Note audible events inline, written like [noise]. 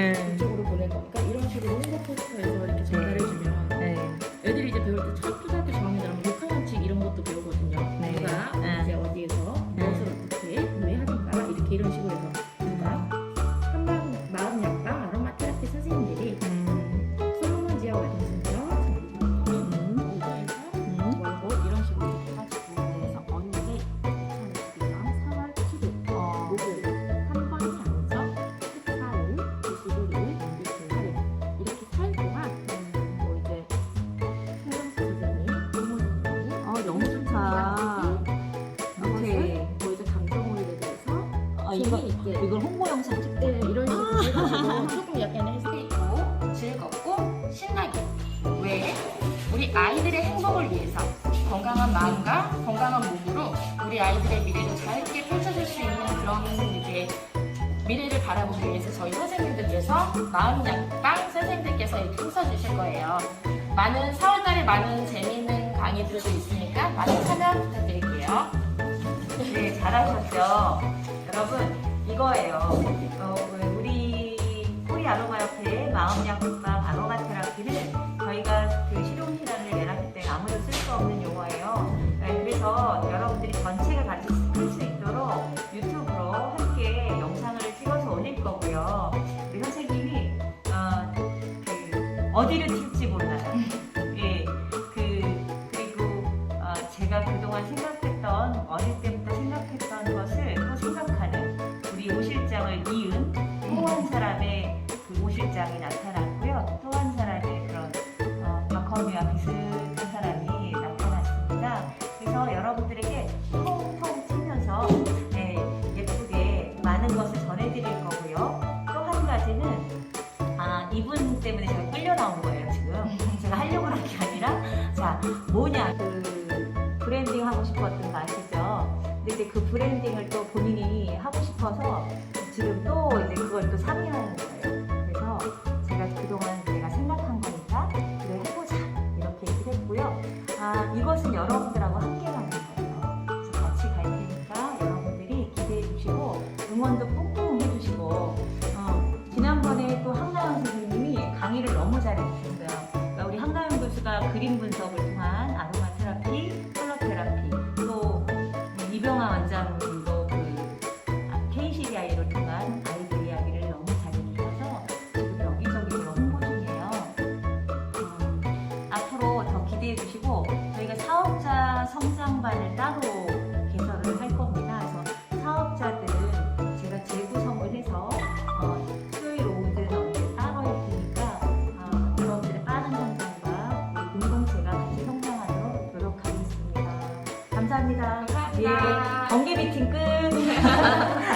네. 그쪽으로 보낼 거니까 이런 식으로 홍보 포스터에서 이렇게 20, 30대 이런 아. 식으로 해가지고 조금 약간의 스테이고 즐겁고 신나게 왜? 우리 아이들의 행복을 위해서 건강한 마음과 건강한 몸으로 우리 아이들의 미래를 밝게 펼쳐줄 수 있는 그런 이제 미래를 바라보기 위해서 저희 선생님들께서 마음 약방 선생님들께서 이렇게 웃어주실 거예요. 많은 4월달에 많은 재미있는 강의들도 있으니까 많은 참여 부탁드릴게요. 네, 잘하셨죠? 여러분 이거예요. 어, 우리 코리 아로마 협회 마음 약국과 아로마 테라피는 저희가 그 실용실현을 내놨기 때문에 아무도 쓸 수 없는 용어예요. 네, 그래서 여러분들이 전책을 같이 쓸 수 있도록 유튜브로 함께 영상을 찍어서 올릴 거고요. 우리 선생님이 어, 그 어디를 튈지 몰라요. 오 실장을 이은 또한 사람의 그오 실장이 나타났고요. 또 한 사람의 그런 어, 박헌미와 비슷한 사람이 나타났습니다. 그래서 여러분들에게 통통 튀면서 네, 예쁘게 많은 것을 전해드릴 거고요. 또 한 가지는 아 이분 때문에 제가 끌려 나온 거예요 지금 제가 하려고 한 게 아니라 자 뭐냐 그 브랜딩 하고 싶었던 거 아시죠? 근데 이제 그 브랜딩을 또 본인이 하고 싶어서 지금 또 이제 그걸 또 상의하는 거예요. 그래서 제가 그동안 제가 생각한 거니까 그래 해보자 이렇게 얘기를 했고요. 아 이것은 여러분들하고 함께 가는 거예요. 그래서 같이 갈 테니까 여러분들이 기대해 주시고 응원도 뿡뿡 해주시고 어, 지난번에 또 한가영 선생님이 강의를 너무 잘해 주셨어요. 그러니까 우리 한가영 교수가 그림 분석을 통한 아로마 테라피, 컬러 테라피, 또 이병화 원장 성장반을 따로 개설을 할 겁니다. 그래서 사업자들은 제가 재구성을 해서 어, 수요일 오후든 언제 따로 할 테니까 어, 여러분들의 빠른 성장과 우리 공동체가 같이 성장하도록 노력하겠습니다. 감사합니다. 감사합니다. 예, 번개 미팅 끝. [laughs]